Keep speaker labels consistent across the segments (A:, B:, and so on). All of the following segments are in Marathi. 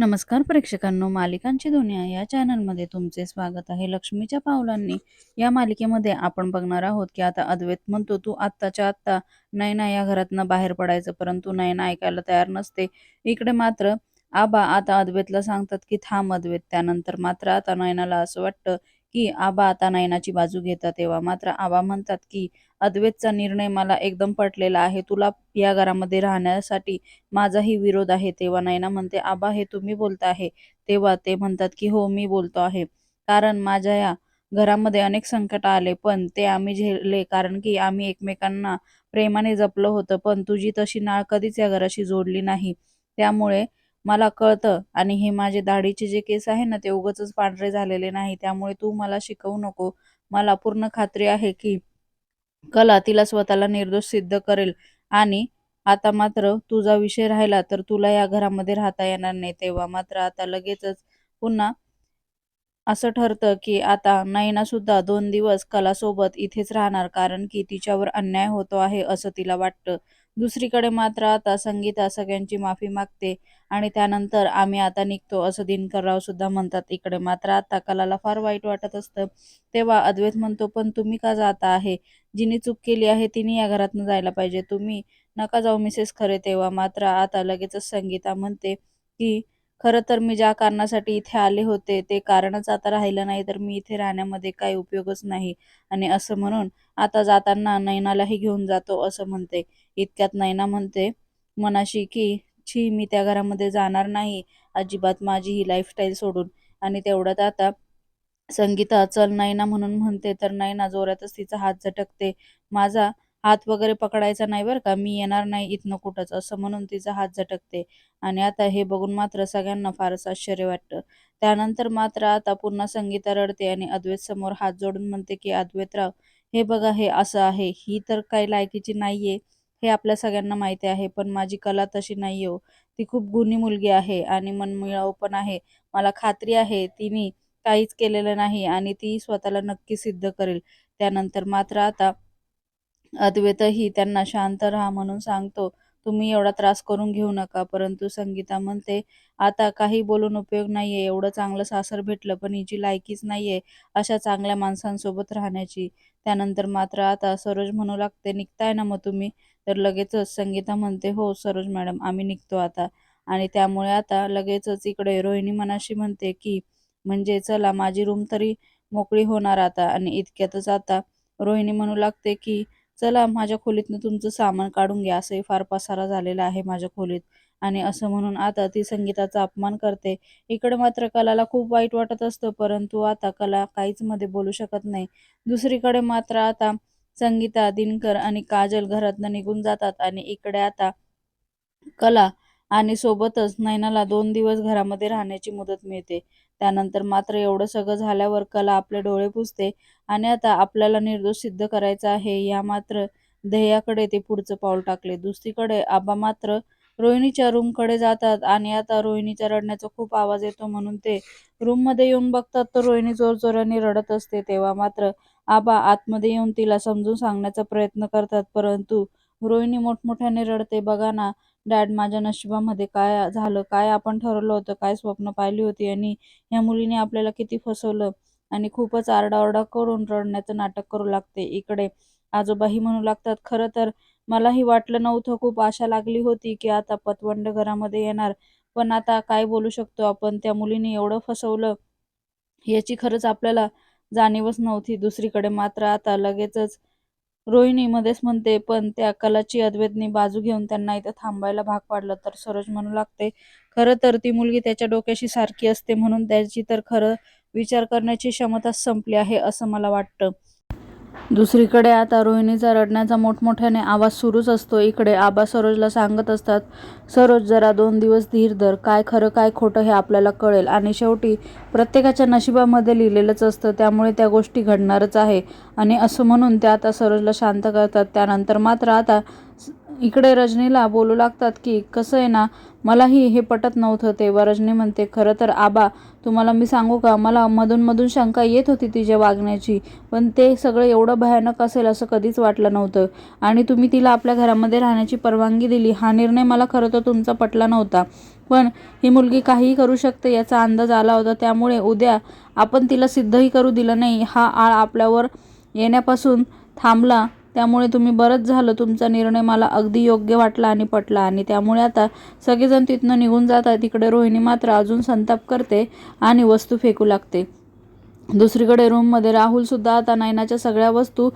A: नमस्कार प्रेक्षकांनो मालिकांची दुनिया या चॅनलमध्ये तुमचे स्वागत आहे. लक्ष्मीच्या पावलांनी या मालिकेमध्ये आपण बघणार आहोत की आता अद्वैत म्हणतो तू आत्ताच्या आत्ता नयना या घरातनं बाहेर पडायचं परंतु नयना ऐकायला तयार नसते. इकडे मात्र आबा आता अद्वैतला सांगतात की थांब अद्वैत त्यानंतर मात्र आता नयनाला असं वाटतं की आबा आता नयनाची बाजू घेतात तेव्हा. मात्र आबा म्हणतात की अद्वैतचा निर्णय मला एकदम पटलेला आहे. तुला या घरामध्ये राहण्यासाठी माझाही विरोध आहे. तेव्हा नयना म्हणते आबा हे तुम्ही बोलता आहे. तेव्हा ते म्हणतात की हो मी बोलतो आहे. कारण माझ्या या घरामध्ये अनेक संकट आले पण ते आम्ही झेलले. कारण की आम्ही एकमेकांना प्रेमाने जपलं होतं पण तुझी तशी नाळ कधीच या घराशी जोडली नाही. त्यामुळे मला कळतं. आणि हे माझे दाढीचे जे केस आहे ना ते उगाचच पांढरे झालेले नाही. त्यामुळे तू मला शिकवू नको. मला पूर्ण खात्री आहे की कला तिला स्वतःला निर्दोष सिद्ध करेल. आणि आता मात्र तुझा विषय राहिला तर तुला या घरामध्ये राहता येणार नाही. तेव्हा मात्र आता लगेचच पुन्हा असं ठरतं की आता नयना सुद्धा दोन दिवस कलासोबत इथेच राहणार. कारण की तिच्यावर अन्याय होतो आहे असं तिला वाटतं. दुसरीकडे मात्र आता संगीता सगळ्यांची माफी मागते आणि त्यानंतर आम्ही आता निघतो असं दिनकरराव सुद्धा म्हणतात. इकडे मात्र आता कलाला फार वाईट वाटत असतं. तेव्हा अद्वैत म्हणतो पण तुम्ही का जाता आहे? जिने चूक केली आहे तिने या घरातनं जायला पाहिजे. तुम्ही नका जाऊ मिसेस खरे. तेव्हा मात्र आता लगेचच संगीता म्हणते की खरं तर मी ज्या कारणासाठी इथे आले होते ते कारणच आता राहिलं नाही तर मी इथे राहण्यामध्ये काही उपयोगच नाही. आणि असं म्हणून आता जाताना नैनालाही घेऊन जातो असं म्हणते. इतक्यात नैना म्हणते मनाशी की छी मी त्या घरामध्ये जाणार नाही. अजिबात माझी ही लाईफस्टाईल सोडून. आणि तेवढ्यात आता संगीता चल नैना म्हणून म्हणते तर नैना जोरातच तिचा हात झटकते. माझा हात वगैरे पकडायचा नाही बरं का मी येणार नाही इथनं कुठंच असं म्हणून तिचा हात झटकते. आणि आता हे बघून मात्र सगळ्यांना फारच आश्चर्य वाटतं. त्यानंतर मात्र आता पुन्हा संगीता रडते आणि अद्वैत समोर हात जोडून म्हणते की अद्वैतराव हे बघा हे असं आहे. ही तर काही लायकीची नाहीये. हे आपल्या सगळ्यांना माहिती आहे पण माझी कला तशी नाही हो. ती खूप गुणी मुलगी आहे आणि मनमिळाऊ पण आहे. मला खात्री आहे तिने काहीच केलेलं नाही आणि ती स्वतःला नक्की सिद्ध करेल. त्यानंतर मात्र आता अद्वैतही त्यांना शांत राहा म्हणून सांगतो. तुम्ही एवढा त्रास करून घेऊ नका परंतु संगीता म्हणते आता काही बोलून उपयोग नाहीये एवढं चांगलं सासर भेटलं पण हिची लायकीच नाहीये अशा चांगल्या माणसांसोबत राहण्याची. त्यानंतर मात्र आता सरोज म्हणू लागते निघताय ना मग तुम्ही? तर लगेचच संगीता म्हणते हो सरोज मॅडम आम्ही निघतो आता. आणि त्यामुळे आता लगेचच इकडे रोहिणी मनाशी म्हणते की म्हणजे चला माझी रूम तरी मोकळी होणार आता आणि इतक्यातच आता. रोहिणी म्हणू लागते की चला माझ्या खोलीतनं तुमचं सामान काढून घ्या. असंही फार पसारा झालेला आहे माझ्या खोलीत. आणि असं म्हणून आता ती संगीताचा अपमान करते. इकडे मात्र कलाला खूप वाईट वाटत असतं परंतु आता कला काहीच मध्ये बोलू शकत नाही. दुसरीकडे मात्र आता संगीता दिनकर आणि काजल घरातनं निघून जातात आणि इकडे आता कला आणि सोबतच नैनाला दोन दिवस घरामध्ये राहण्याची मुदत मिळते. त्यानंतर मात्र एवढं सगळं झाल्यावर कला आपले डोळे पुसते. आणि आता आपल्याला निर्दोष सिद्ध करायचं आहे या मात्र ध्येयाकडे ते पुढचं पाऊल टाकले. दुसरीकडे आबा मात्र रोहिणीच्या रूमकडे जातात आणि आता रोहिणीच्या रडण्याचा खूप आवाज येतो म्हणून ते रूममध्ये येऊन बघतात तर रोहिणी जोरजोराने रडत असते. तेव्हा मात्र आबा आतमध्ये येऊन तिला समजून सांगण्याचा प्रयत्न करतात परंतु रोहिणी मोठमोठ्याने रडते. बघा ना डॅड माझ्या नशिबामध्ये काय झालं? काय आपण ठरवलं होतं? काय स्वप्न पाहिली होती? आणि या मुलीने आपल्याला किती फसवलं? आणि खूपच आरडाओरडा करून रडण्याचं नाटक करू लागते. इकडे आजोबाही म्हणू लागतात खरं तर मलाही वाटलं नव्हतं खूप आशा लागली होती की आता पतवंड घरामध्ये येणार. पण आता काय बोलू शकतो आपण? त्या मुलीने एवढं फसवलं याची खरंच आपल्याला जाणीवच नव्हती. दुसरीकडे मात्र आता लगेचच रोहिणी मध्येच म्हणते पण त्या कलाची अद्वैतनी बाजू घेऊन त्यांना इथं थांबायला भाग पाडलं तर? सरोज म्हणू लागते खरं तर ती मुलगी त्याच्या डोक्याशी सारखी असते म्हणून त्याची तर खरं विचार करण्याची क्षमता संपली आहे असं मला वाटतं. दुसरीकडे आता रोहिणीचा रडण्याचा मोठमोठ्याने आवाज सुरूच असतो. इकडे आबा सरोजला सांगत असतात सरोज जरा दोन दिवस धीर धर. काय खरं काय खोटं हे आपल्याला कळेल. आणि शेवटी प्रत्येकाच्या नशिबामध्ये लिहिलेलंच असतं त्यामुळे त्या गोष्टी घडणारच आहे. आणि असं म्हणून त्या आता सरोजला शांत करतात. त्यानंतर मात्र आता इकडे रजनीला बोलू लागतात की कसं आहे ना मलाही हे पटत नव्हतं तेव्हा रजनी म्हणते खरं तर आबा तुम्हाला मी सांगू का? मला मधून मधून शंका येत होती तिच्या वागण्याची पण ते सगळं एवढं भयानक असेल असं कधीच वाटलं नव्हतं. आणि तुम्ही तिला आपल्या घरामध्ये राहण्याची परवानगी दिली. हा निर्णय मला खरं तर तुमचा पटला नव्हता. पण ही मुलगी काहीही करू शकते याचा अंदाज आला होता. त्यामुळे उद्या आपण तिला सिद्धही करू दिलं नाही. हा आळ आपल्यावर येण्यापासून थांबला त्यामुळे तुम्ही बरंच झालं. तुमचा निर्णय मला अगदी योग्य वाटला आणि पटला आणि त्यामुळे आता सगळेजण तिथनं निघून जातात. तिकडे रोहिणी मात्र अजून संताप करते आणि वस्तू फेकू लागते. दुसरीकडे रूममध्ये राहुलसुद्धा आता नयनाच्या सगळ्या वस्तू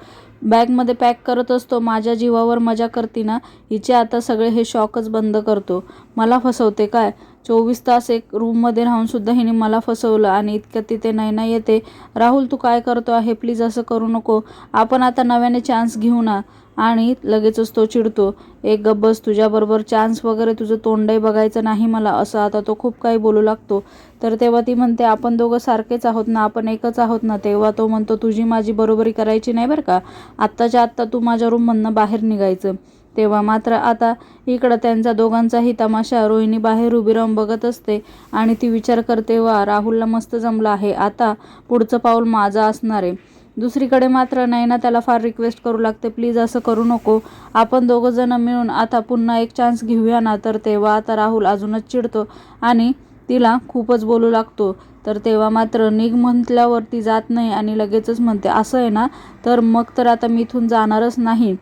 A: बॅगमध्ये पॅक करत असतो. माझ्या जीवावर मजा करते ना? हिचे आता सगळे हे शॉकच बंद करतो. मला फसवते काय? चोवीस तास एक रूममध्ये राहूनसुद्धा हिने मला फसवलं आणि इतक्यात तिथे नैना येते. राहुल तू काय करतो आहे? प्लीज असं करू नको. आपण आता नव्याने चान्स घेऊ ना. आणि लगेचच तो चिडतो. एक गब्बस तुझ्याबरोबर चान्स वगैरे तुझं तोंडही बघायचं नाही मला असं आता तो खूप काही बोलू लागतो. तर तेव्हा ती म्हणते आपण दोघं सारखेच आहोत ना आपण एकच आहोत ना? तेव्हा तो म्हणतो तुझी माझी बरोबरी करायची नाही बरं का? आत्ताच्या आत्ता तू माझ्या रूममधनं बाहेर निघायचं. तेव्हा मात्र आता इकडं त्यांचा दोघांचाही तमाशा. रोहिणी बाहेर उभी राहून बघत असते आणि ती विचार करते वा राहुलला मस्त जमलं आहे. आता पुढचं पाऊल माझं असणार आहे. दुसरीकडे मात्र नैना त्याला फार रिक्वेस्ट करू लागते प्लीज असं करू नको. आपण दोघं जण मिळून आता पुन्हा एक चान्स घेऊया ना. तर तेव्हा आता राहुल अजूनच चिडतो आणि तिला खूपच बोलू लागतो. तर तेव्हा मात्र निघ म्हटल्यावर ती जात नाही आणि लगेचच म्हणते असं आहे ना? तर मग तर आता मी इथून जाणारच नाही.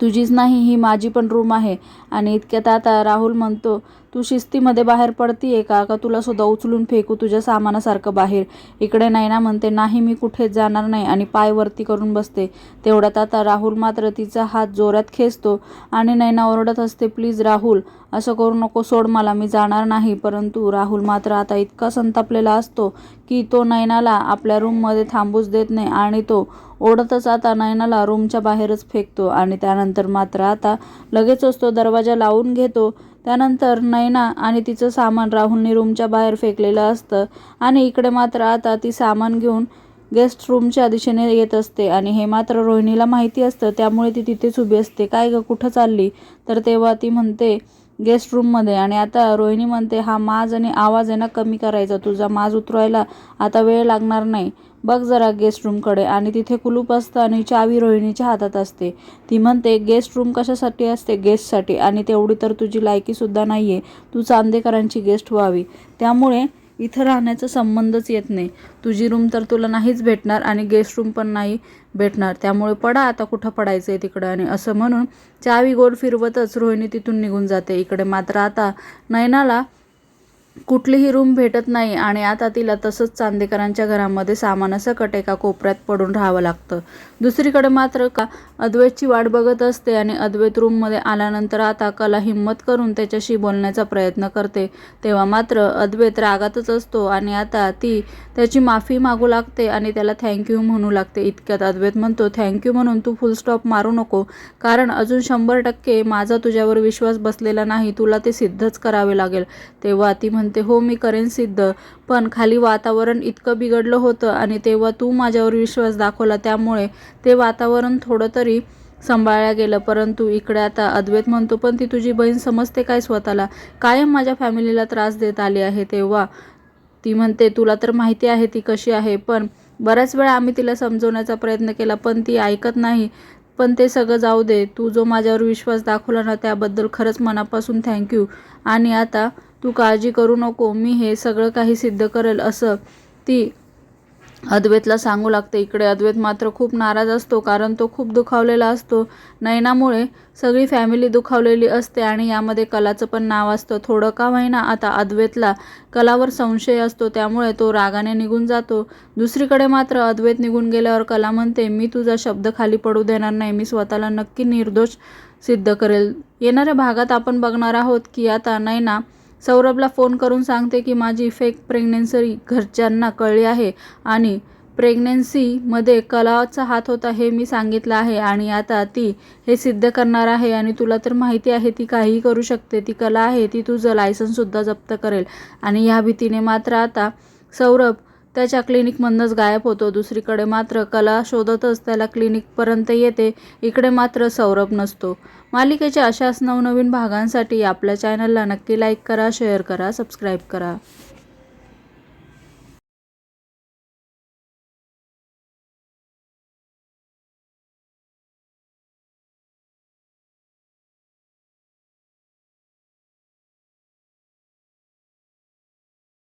A: तुझीच नाही ही माझी पण रूम आहे. आणि इतक्यात आता राहुल म्हणतो तू शिस्तीमध्ये बाहेर पडतीये का? का तुला सुद्धा उचलून फेकू तुझ्या सामानासारखं बाहेर? इकडे नैना म्हणते नाही मी कुठेच जाणार नाही आणि पाय वरती करून बसते. तेवढ्यात आता राहुल मात्र तिचा हात जोरात खेचतो आणि नैना ओरडत असते प्लीज राहुल असं करू नको सोड मला मी जाणार नाही. परंतु राहुल मात्र आता इतका संतापलेला असतो की तो नैनाला आपल्या रूममध्ये थांबूच देत नाही आणि तो ओढतच आता नयनाला रूमच्या बाहेरच फेकतो आणि त्यानंतर मात्र आता लगेचच तो दरवाजा लावून घेतो. त्यानंतर नैना आणि तिचं सामान राहुलने रूमच्या बाहेर फेकलेलं असतं आणि इकडे मात्र आता ती सामान घेऊन गेस्ट रूमच्या दिशेने येत असते. आणि हे मात्र रोहिणीला माहिती असतं त्यामुळे ती तिथेच उभी असते. काय गं कुठं चालली? तर तेव्हा ती म्हणते गेस्ट रूममध्ये. आणि आता रोहिणी म्हणते हा माज आणि आवाज आहे ना कमी करायचा. तुझा माज उतरवायला आता वेळ लागणार नाही. बघ जरा गेस्ट रूमकडे आणि तिथे कुलूप असतं आणि चावी रोहिणीच्या हातात असते. ती म्हणते गेस्ट रूम कशासाठी असते? गेस्टसाठी आणि तेवढी तर तुझी लायकीसुद्धा नाही आहे तू चांदेकरांची गेस्ट व्हावी. त्यामुळे इथं राहण्याचा संबंधच येत नाही. तुझी रूम तर तुला नाहीच भेटणार आणि गेस्ट रूम पण नाही भेटणार. त्यामुळे पडा आता कुठं पडायचं आहे तिकडं. आणि असं म्हणून चावी गोल फिरवतच रोहिणी तिथून निघून जाते. इकडे मात्र आता नयनाला कुठलीही रूम भेटत नाही आणि आता तिला तसंच चांदेकरांच्या घरामध्ये सामानासकट एका कोपऱ्यात पडून राहावं लागतं. दुसरीकडे मात्र का अद्वैतची वाट बघत असते आणि अद्वैत रूममध्ये आल्यानंतर आता कला हिंमत करून त्याच्याशी बोलण्याचा प्रयत्न करते तेव्हा मात्र अद्वैत रागातच असतो आणि आता ती त्याची माफी मागू लागते आणि त्याला थँक्यू म्हणू लागते. इतक्यात अद्वैत म्हणतो थँक्यू म्हणून तू फुल स्टॉप मारू नको कारण अजून शंभर टक्के माझा तुझ्यावर विश्वास बसलेला नाही तुला ते सिद्धच करावे लागेल. तेव्हा ती म्हणते हो मी करेन सिद्ध. पण खाली वातावरण इतकं बिघडलं होतं आणि तेव्हा तू माझ्यावर विश्वास दाखवला. त्यामुळे ते वातावरण थोडं तरी सांभाळल्या गेलं. परंतु इकडे आता अद्वैत म्हणतो पण ती तुझी बहीण समजते काय स्वतःला? कायम माझ्या फॅमिलीला त्रास देत आली आहे. तेव्हा ती म्हणते तुला तर माहिती आहे ती कशी आहे पण बऱ्याच वेळा आम्ही तिला समजवण्याचा प्रयत्न केला पण ती ऐकत नाही. पण ते सगळं जाऊ दे. तू जो माझ्यावर विश्वास दाखवला ना त्याबद्दल खरंच मनापासून थँक्यू. आणि आता तू काळजी करू नको मी हे सगळं काही सिद्ध करेल असं ती अद्वैतला सांगू लागते. इकडे अद्वैत मात्र खूप नाराज असतो कारण तो खूप दुखावलेला असतो. नयनामुळे सगळी फॅमिली दुखावलेली असते आणि यामध्ये कलाचं पण नाव असतं. थोडं का होईना आता अद्वैतला कलावर संशय असतो त्यामुळे तो रागाने निघून जातो. दुसरीकडे मात्र अद्वैत निघून गेल्यावर कला म्हणते मी तुझा शब्द खाली पडू देणार नाही मी स्वतःला नक्की निर्दोष सिद्ध करेल. येणाऱ्या भागात आपण बघणार आहोत की आता नैना सौरभला फोन करून सांगते की माझी फेक प्रेग्नेन्सी घरच्यांना कळली आहे आणि प्रेग्नेन्सीमध्ये कलाचा हात होता हे मी सांगितलं आहे आणि आता ती हे सिद्ध करणार आहे आणि तुला तर माहिती आहे ती काहीही करू शकते. ती कला आहे ती तुझं लायसनसुद्धा जप्त करेल. आणि ह्या भीतीने मात्र आता सौरभ त्याच्या क्लिनिकमधनंच गायब होतो. दुसरीकडे मात्र कला शोधतच त्याला क्लिनिकपर्यंत येते. इकडे मात्र सौरभ नसतो. मालिकेच्या अशाच नवनवीन भागांसाठी आपल्या चॅनलला नक्की लाईक करा शेअर करा सबस्क्राईब करा.